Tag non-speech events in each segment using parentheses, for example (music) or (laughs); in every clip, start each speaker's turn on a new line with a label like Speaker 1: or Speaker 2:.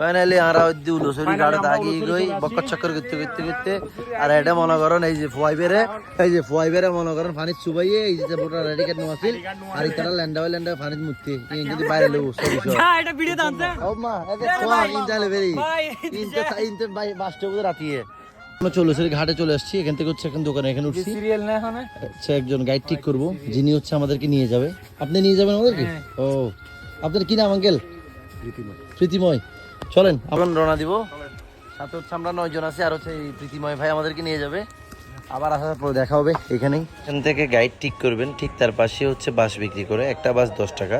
Speaker 1: Finally আমরা ওই উলুসরি গাড়ে দাগি গই বক্কর চক্কর করতে করতে করতে। আর এটা মনে করেন এই যে ফুয়াই বেড়ে এই যে ফুয়াই বেড়ে মনে করেন পানিত চুবাইয়ে এই যে বোটা রেডি কেট নোয়াছিল আর ইতারা ল্যান্ডা ল্যান্ডা পানিত মুক্তি এই যদি বাইরে লব সরি সরি।
Speaker 2: এটা ভিডিও দানতে
Speaker 1: ও মা এতে কোয়া ইনজালে বেরি ইনতে ইনতে বাই বাসটা বুঝে রাতিয়ে। আমরা চলে এসেছি ঘাটে চলে আসছি এখান থেকে হচ্ছে এখন দোকানে এখানে উঠছি।
Speaker 2: সিরিয়াল না এখানে?
Speaker 1: আচ্ছা একজন গাইড ঠিক করব যিনি হচ্ছে আমাদেরকে নিয়ে যাবে। আপনি নিয়ে যাবেন আমাদেরকে? ও। আপনার কি নাম আঙ্কেল প্রীতিময়। প্রীতিময়। চলেন এখন রওনা দিব। সাথে হচ্ছে আমরা নয় জন আছি আর হচ্ছে এই প্রীতিময় ভাই আমাদেরকে নিয়ে যাবে। আবার আসার পর দেখা হবে এখানেই। এখান থেকে গাইড ঠিক করবেন ঠিক তার পাশে হচ্ছে বাস বিক্রি করে একটা বাস দশ টাকা।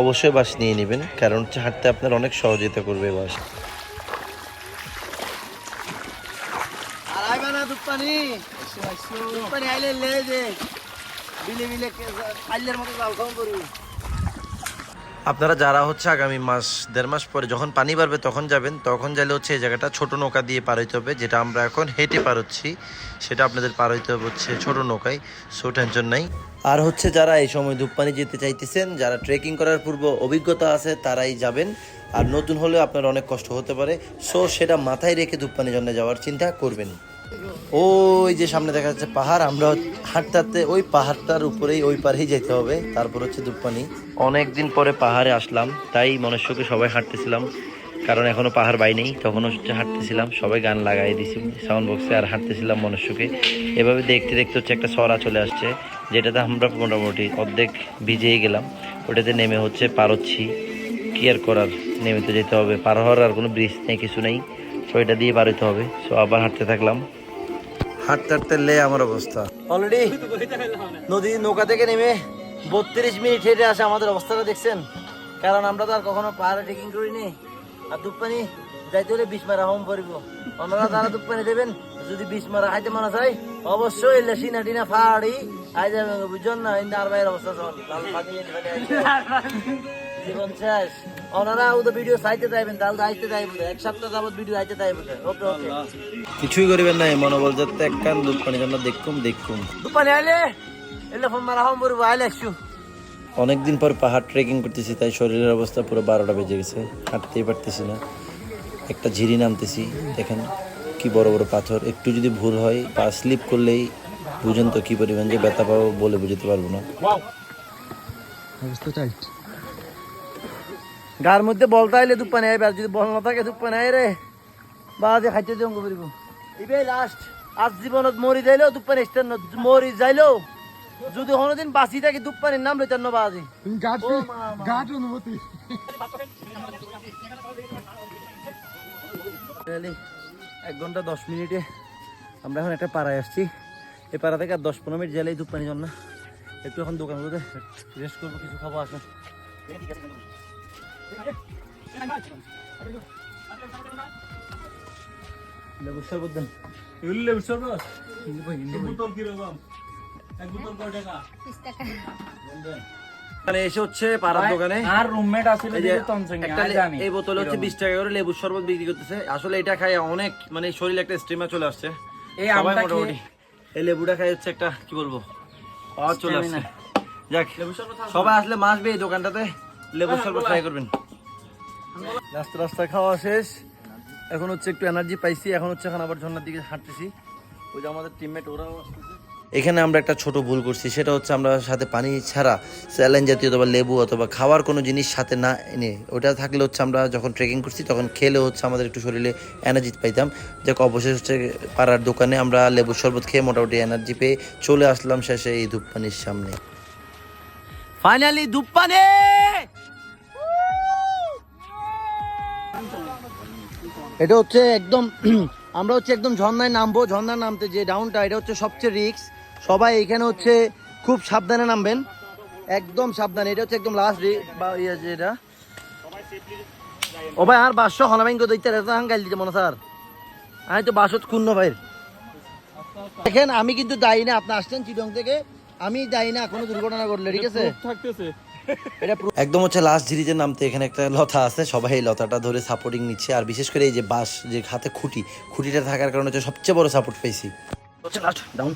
Speaker 1: অবশ্যই বাস নিয়ে নেবেন কারণ হচ্ছে হাঁটতে আপনার অনেক সহযোগিতা করবে বাস। আর আইবা না দুপানি দুপানি আইলে লে যে বিলে বিলে খাইলের মতো জাল খাওয়া করি। আপনারা যারা হচ্ছে আগামী মাস, দেড় মাস পরে যখন পানি বাড়বে তখন যাবেন, তখন যাইলে হচ্ছে এই জায়গাটা ছোট নৌকা দিয়ে পার হইতে হবে, যেটা আমরা এখন হেঁটে পার হচ্ছি। সেটা আপনাদের পার হইতে হবে হচ্ছে ছোট নৌকায়, সো টেনশন নাই। আর হচ্ছে যারা এই সময় ধূপপানি যেতে চাইতেছেন, যারা ট্রেকিং করার পূর্ব অভিজ্ঞতা আছে, তারাই যাবেন। আর নতুন হলেও আপনার অনেক কষ্ট হতে পারে, সো সেটা মাথায় রেখে ধূপপানি জন্য যাওয়ার চিন্তা করবেন। ওই যে সামনে দেখা যাচ্ছে পাহাড়, আমরা হাঁটতে হাঁটতে ওই পাহাড়টার উপরেই ওই পারেই যেতে হবে। তারপর হচ্ছে দুপানি অনেকদিন পরে পাহাড়ে আসলাম, তাই মনুষ্যকে সবাই হাঁটতেছিলাম। কারণ এখনও পাহাড় বাই নেই তখন হচ্ছে হাঁটতেছিলাম। সবাই গান লাগাই দিছি সাউন্ড বক্সে আর হাঁটতেছিলাম মনুষ্যকে এভাবে দেখতে দেখতে হচ্ছে একটা সরা চলে আসছে, যেটাতে আমরা মোটামুটি অর্ধেক ভিজেই গেলাম। ওটাতে নেমে হচ্ছে পারচ্ছি। কি আর করার? নেমে তো যেতে হবে। পার হওয়ার আর কোনো ব্রিজ নেই, কিছু নেই। তো এটা দিয়ে পার হইতে হবে। সো আবার হাঁটতে থাকলাম। হাঁটতে হাঁটতে লে আমার অবস্থা। অলরেডি নদী নৌকা থেকে নেমে বত্রিশ মিনিট হেঁটে আসে আমাদের অবস্থাটা, দেখছেন? কারণ আমরা তো আর কখনো পাহাড়ে ট্রেকিং করিনি। আর দুপানি যাইতে হলে বিশ মারা হোম পড়িব ওনারা যারা দুপানি দেবেন, যদি বিশ মারা খাইতে মনে চাই অবশ্যই লেসিনা টিনা ফাড়ি আই যাবেন, বুঝছেন না? আর ভাইয়ের অবস্থা। জীবন শেষ। ওনারা ও ভিডিও চাইতে চাইবেন তাহলে আইতে চাইব এক সপ্তাহ যাবত ভিডিও আইতে চাইব ওকে ওকে। কিছুই করিবেন না মনোবল যাতে এক কান দুধ পানি জন্য দেখুম দেখুম। দুপানি আইলে এলে ফোন মারা হম বলব আইলে আসছু অনেকদিন পর পাহাড় ট্রেকিং করতেছি তাই শরীরের অবস্থা পুরো বারোটা বেজে গেছে হাঁটতেই পারতেছি না। একটা ঝিরি নামতেছি দেখেন কি বড় বড় পাথর। একটু যদি ভুল হয় পা স্লিপ করলেই বুঝেন তো কি পরিমাণ যে ব্যথা পাবো বলে বুঝতে পারব না। গার মধ্যে বলতে আইলে দুপানি আইবে আর যদি বল না থাকে দুপানি আই রে। বাজে খাইতে জঙ্গ করিব ইবে লাস্ট আজ জীবনত মরি যাইলেও দুপানি স্টেন মরি যাইলেও। যদি কোনোদিন বাঁচি থাকি দুপানির নাম লইতেন না বাজি। এক ঘণ্টা দশ মিনিটে আমরা এখন একটা পাড়ায় আসছি। এই পাড়া থেকে আর দশ পনেরো মিনিট গেলেই দুধ পানি জল না একটু এখন দোকানগুলোতে রেস্ট করব কিছু খাব আসুন লেবুর শরবত দেন
Speaker 2: উল্লে উৎসব বোতল কীরকম এক বোতল কয় টাকা
Speaker 1: এসে হচ্ছে পাড়ার দোকানে।
Speaker 2: আর রুমমেট আছিল
Speaker 1: এই যে
Speaker 2: যে তনসিং
Speaker 1: একটা লে- এই বোতল হচ্ছে বিশ টাকা করে লেবুর শরবত বিক্রি করতেছে। আসলে এটা খাই অনেক মানে শরীরে একটা স্টিমা চলে আসছে।
Speaker 2: এই আমটা
Speaker 1: মোটামুটি। এই লেবুটা খাই হচ্ছে একটা কি বলব? পাওয়ার চলে আসছে। যাক সবাই আসলে মাসবে এই দোকানটাতে লেবুর শরবত ট্রাই করবেন। রাস্তা রাস্তা খাওয়া শেষ। এখন হচ্ছে একটু এনার্জি পাইছি এখন হচ্ছে এখন আবার ঝর্ণার দিকে হাঁটতেছি। ওই যে আমাদের টিমমেট ওরাও আসতেছে। এখানে আমরা একটা ছোট ভুল করছি সেটা হচ্ছে আমরা সাথে পানি ছাড়া স্যালাইন জাতীয় অথবা লেবু অথবা খাওয়ার কোনো জিনিস সাথে না এনে ওটা থাকলে হচ্ছে আমরা যখন ট্রেকিং করছি তখন খেলে হচ্ছে আমাদের একটু শরীরে এনার্জি পাইতাম। যাক অবশেষ হচ্ছে পাড়ার দোকানে আমরা লেবুর শরবত খেয়ে মোটামুটি এনার্জি পেয়ে চলে আসলাম শেষে এই ধূপপানির সামনে। ফাইনালি ধূপপানি! এটা হচ্ছে একদম, (clears throat) আমরা হচ্ছে একদম ঝর্ণায় নামবো, ঝর্ণায় নামতে যে ডাউনটা এটা হচ্ছে সবচেয়ে রিক্স সবাই এখানে হচ্ছে খুব সাবধানে নামবেন। একদম সাবধানে, এটা হচ্ছে একদম লাস্ট বা ইয়ে এটা। ও ভাই, আর বাসশো হনাবাইঙ্গ দইতে রেতা হাঙ্গাইল দিতে মনে স্যার। আমি তো বাসত কুন্ন ভাই। দেখেন, আমি কিন্তু দায়ী না, আপনি আসছেন চিটং থেকে। আমি দায়ী না, কোনো দুর্ঘটনা ঘটলে, ঠিক আছে?
Speaker 2: থাকতেছে।
Speaker 1: এটা একদম হচ্ছে লাস্ট ঝিরিজের নামতে এখানে একটা লতা আছে সবাই এই লতাটা ধরে সাপোর্টিং নিচ্ছে আর বিশেষ করে এই যে বাস যে হাতে খুঁটি খুঁটিটা থাকার কারণে হচ্ছে সবচেয়ে বড় সাপোর্ট পেয়েছি হচ্ছে লাস্ট ডাউন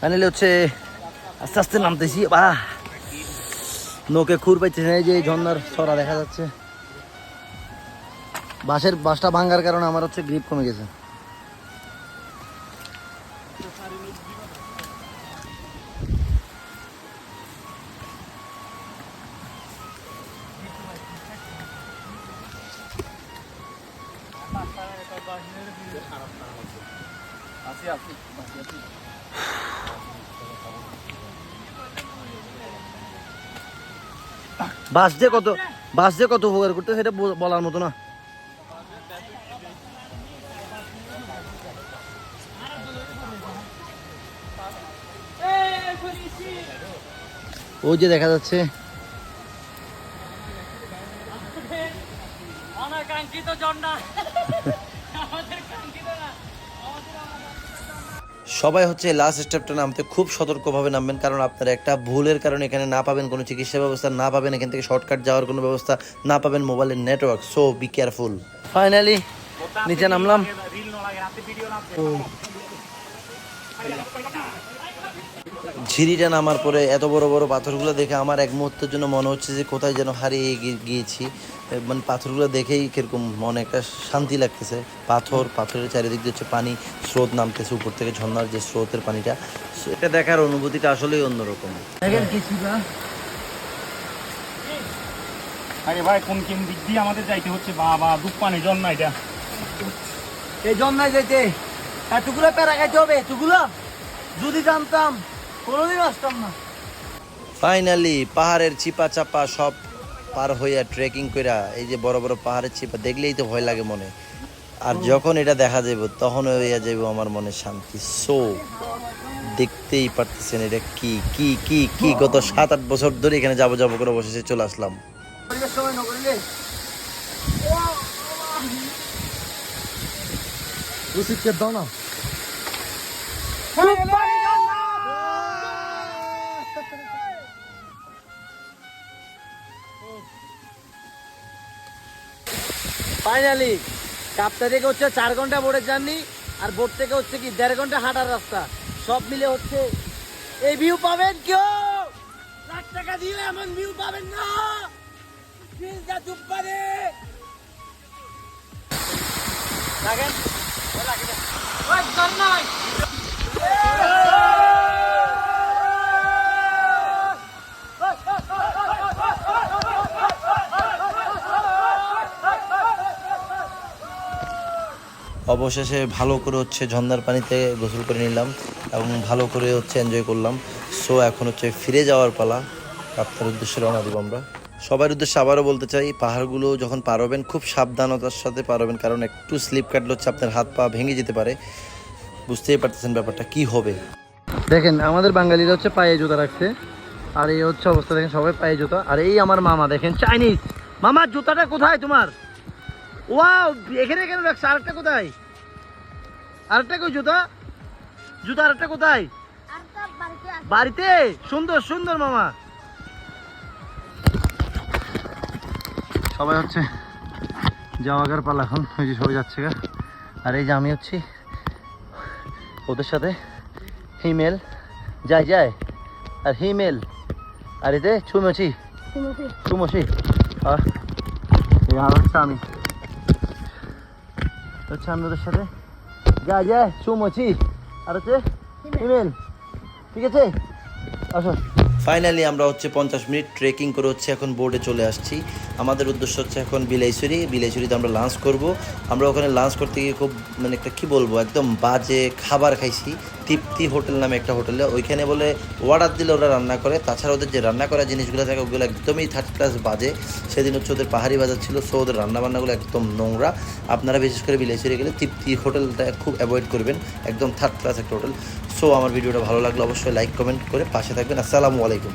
Speaker 1: ফাইনালি হচ্ছে আস্তে আস্তে নামতেছি বাহ। নৌকে খুর পাইতেছে এই যে এই ঝর্ণার ছড়া দেখা যাচ্ছে। বাসের বাসটা ভাঙ্গার কারণে আমার হচ্ছে গ্রিপ কমে গেছে। বাস যে কত বাস যে কত উপকার করতে সেটা বলার মতো না। ওই যে দেখা যাচ্ছে।
Speaker 2: অনাকাঙ্ক্ষিত ঝর্ণা (laughs) আমাদের কাঙ্ক্ষিত না
Speaker 1: সবাই হচ্ছে লাস্ট স্টেপটা নামতে খুব সতর্কভাবে নামবেন কারণ আপনারা একটা ভুলের কারণে এখানে না পাবেন কোনো চিকিৎসা ব্যবস্থা না পাবেন এখান থেকে শর্টকাট যাওয়ার কোনো ব্যবস্থা না পাবেন মোবাইলের network so be careful finally নিচে নামলাম। ঝিরিটা নামার পরে এত বড় বড় পাথরগুলো দেখে আমার এক মুহূর্তের জন্য মনে হচ্ছে যে কোথায় যেন হারিয়ে গিয়েছি। মানে পাথরগুলো দেখেই কীরকম মনে একটা শান্তি লাগতেছে। পাথর পাথরের চারিদিক দিয়ে হচ্ছে পানি স্রোত নামতেছে উপর থেকে ঝর্ণার যে স্রোতের পানিটা। এটা দেখার অনুভূতিটা আসলেই অন্যরকম। দেখেন
Speaker 2: আরে ভাই কোন কোন দিক দিয়ে আমাদের যাইতে হচ্ছে? বাবা দুপানি ঝর্ণা এটা।
Speaker 1: এই জন্মায় যেতে এতগুলো প্যারা খাইতে হবে এতগুলো যদি জানতাম কোনোদিন আসতাম না। ফাইনালি পাহাড়ের চিপা চাপা সব পার হইয়া ট্রেকিং কইরা এই যে বড় বড় পাহাড়ের চিপা দেখলেই তো ভয় লাগে মনে। আর যখন এটা দেখা যাইব তখন হইয়া যাইব আমার মনে শান্তি। সো দেখতেই পারতেছেন এটা কি কি কি কি? গত সাত আট বছর ধরে এখানে যাব যাব করে বসেছে চলে আসলাম। দাও না। ফাইনালি কাপ্তা থেকে হচ্ছে চার ঘণ্টা বোটের জার্নি আর বোট থেকে হচ্ছে কি দেড় ঘণ্টা হাঁটার রাস্তা। সব মিলে হচ্ছে, এই ভিউ পাবেন কেউ? লাখ টাকা দিয়ে এমন ভিউ পাবেন না? অবশেষে ভালো করে হচ্ছে ঝর্ণার পানিতে গোসল করে নিলাম এবং ভালো করে হচ্ছে এনজয় করলাম। সো এখন হচ্ছে ফিরে যাওয়ার পালা। আপনার উদ্দেশ্যে রওনা দিব আমরা। সবার উদ্দেশ্যে আবারও বলতে চাই, পাহাড়গুলো যখন পারবেন খুব সাবধানতার সাথে পারবেন কারণ একটু স্লিপ কাটলে হচ্ছে আপনার হাত পা ভেঙে যেতে পারে। বুঝতেই পারতেছেন ব্যাপারটা, কি হবে? দেখেন, আমাদের বাঙালিরা হচ্ছে পায়ে জুতা রাখছে, আর এই হচ্ছে অবস্থা, দেখেন সবাই পায়ে জুতা, আর এই আমার মামা, দেখেন চাইনিজ মামা, জুতাটা কোথায় তোমার? ওয়াও, এখানে কেন রাখছে? আরেকটা কোথায়? আরেকটা কই জুতা? জুতা আরেকটা কোথায়? বাড়িতে? সুন্দর সুন্দর মামা। সবাই হচ্ছে যাওয়াগার পালা এখন, ওই যে সবাই যাচ্ছে আর এই যে আমি হচ্ছি ওদের সাথে হিমেল যাই যায় আর হিমেল আর এতে ছুমছি ছুমছি আর হচ্ছে আমি হচ্ছে আমি ওদের সাথে। যাই যায় চুমছি আর হচ্ছে হিমেল। ঠিক আছে? আসো। ফাইনালি আমরা হচ্ছে পঞ্চাশ মিনিট ট্রেকিং করে হচ্ছে এখন বোর্ডে চলে আসছি। আমাদের উদ্দেশ্য হচ্ছে এখন বিলাইছড়ি বিলাইছড়িতে আমরা লাঞ্চ করব। আমরা ওখানে লাঞ্চ করতে গিয়ে খুব মানে একটা কী বলব, একদম বাজে খাবার খাইছি। তৃপ্তি হোটেল নামে একটা হোটেলে। ওইখানে বলে অর্ডার দিলে ওরা রান্না করে। তাছাড়া ওদের যে রান্না করা জিনিসগুলো থাকে, ওগুলো একদমই থার্ড ক্লাস বাজে। সেদিন হচ্ছে ওদের পাহাড়ি বাজার ছিল সো ওদের রান্নাবান্নাগুলো একদম নোংরা। আপনারা বিশেষ করে বিলাইছড়ি গেলে তৃপ্তি হোটেলটা খুব অ্যাভয়েড করবেন। একদম থার্ড ক্লাস একটা হোটেল। সো আমার ভিডিওটা ভালো লাগলে অবশ্যই লাইক কমেন্ট করে পাশে থাকবেন। আসসালামু আলাইকুম।